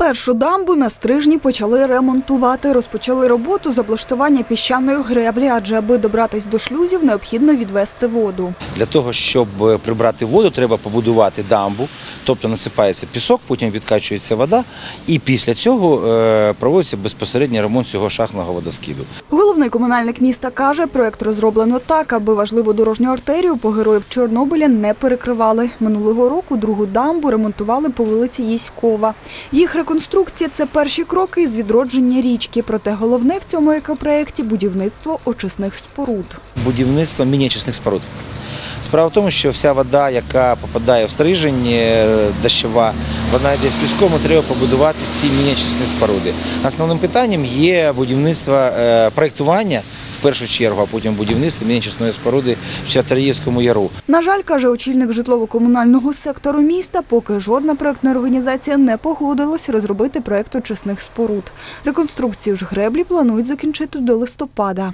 Першу дамбу на стрижні почали ремонтувати. Розпочали роботу з облаштування піщаної греблі, адже аби добратись до шлюзів, необхідно відвести воду. Для того, щоб прибрати воду, треба побудувати дамбу, тобто насипається пісок, потім відкачується вода, і після цього е, проводиться безпосередній ремонт цього шахтного водоскиду. Головний комунальник міста каже, проект розроблено так, аби важливу дорожню артерію по героїв Чорнобиля не перекривали. Минулого року другу дамбу ремонтували по вулиці Єськова. Їх реконструкція це перші кроки із відродження річки. Проте головне в цьому екопроекті будівництво очисних споруд. Будівництво міні-очисних споруд. Справа в тому, що вся вода, яка попадає в стрижень е, дощова, вона йде з піском, треба побудувати ці міні-очисні споруди. Основним питанням є будівництво е, проєктування в першу чергу, а потім будівництво міні-очисної споруди в Чартаріївському яру. На жаль, каже очільник житлово-комунального сектору міста, поки жодна проектна організація не погодилась розробити проект очисних споруд. Реконструкцію ж греблі планують закінчити до листопада.